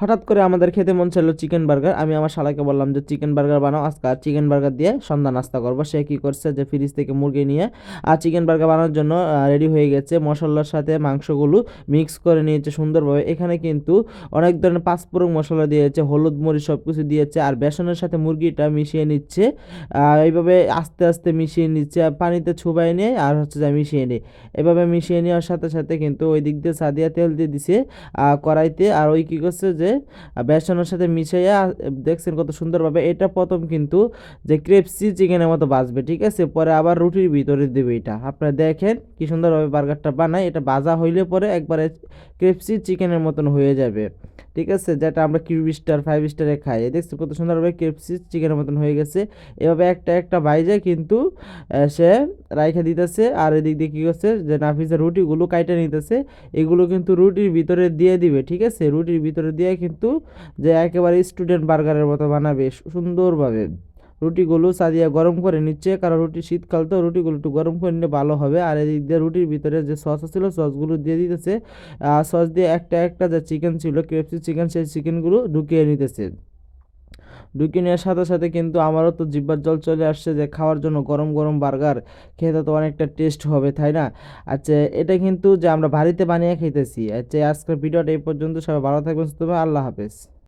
হঠাৎ করে আমাদের খেতে মন চাইলো চিকেন বার্গার আমি আমার শালাকে বললাম যে চিকেন বার্গার বানাও আজকে। আর চিকেন বার্গার দিয়ে সন্ধ্যা নাস্তা করব। সে কী করছে যে ফ্রিজ থেকে মুরগি নিয়ে, আর চিকেন বার্গার বানানোর জন্য রেডি হয়ে গেছে। মশলার সাথে মাংসগুলো মিক্স করে নিয়েছে সুন্দরভাবে। এখানে কিন্তু অনেক ধরনের পাঁচফোড়ন মশলা দিয়েছে, হলুদ মরিচ সব কিছু দিয়েছে, আর বেসনের সাথে মুরগিটা মিশিয়ে নিচ্ছে। এইভাবে আস্তে আস্তে মিশিয়ে নিচ্ছে পানিতে ছুবাই নিয়ে, আর হচ্ছে যে মিশিয়ে নিই এভাবে মিশিয়ে নেওয়ার সাথে সাথে কিন্তু ওই দিক দিয়ে সাদিয়া তেল দিয়ে দিছে কড়াইতে। আর ওই কী করছে যে আহ, বেসনের সাথে মিশাইয়া দেখছেন কত সুন্দরভাবে। এটা প্রথম কিন্তু যে ক্রেপসি চিকেনের মতো বাজবে ঠিক আছে? পরে আবার রুটির ভিতরে দেবে এটা। আপনারা দেখেন কি সুন্দরভাবে বার্গারটা বানায়। এটা ভাজা হইলে পরে একবারে ক্রেপসি চিকেনের মতন হয়ে যাবে ঠিক আছে? যেটা আমরা কিউবি স্টার ফাইভ স্টারে খাই। দেখছি কত সুন্দরভাবে ক্রেপসি চিকেনের মতন হয়ে গেছে। এভাবে একটা একটা বাইজে কিন্তু সে রাইখা দিতেছে, আর এদিক দিয়ে কী করছে, যে নাফিসের রুটিগুলো কাইটে নিতেছে, এগুলো কিন্তু রুটির ভিতরে দিয়ে দিবে, ঠিক আছে? রুটির ভিতরে দিয়ে কিন্তু যে একেবারে স্টুডেন্ট বার্গারের মতো বানাবে সুন্দরভাবে। রুটিগুলো সাদিয়া গরম করে নিচ্ছে, কারণ রুটি শীতকাল তো, রুটিগুলো একটু গরম করে নিলে ভালো হবে। আর এদিক দিয়ে রুটির ভিতরে যে সস ছিল, সসগুলো দিয়ে দিতেছে সস দিয়ে একটা একটা যে চিকেন ছিল কেএফসি চিকেন, সেই চিকেনগুলো ঢুকিয়ে নিতেছে। ঢুকিয়ে নেওয়ার সাথে সাথে কিন্তু আমারও তো জিব্বার জল চলে আসছে যে খাওয়ার জন্য গরম গরম বার্গার খেতে তো অনেকটা টেস্ট হবে, তাই না? আচ্ছা এটা কিন্তু যে আমরা বাড়িতে বানিয়ে খেতেছি আচ্ছা আজকের ভিডিওটা এই পর্যন্ত। সবাই ভালো থাকবেন, সুস্থ আল্লাহ হাফেজ।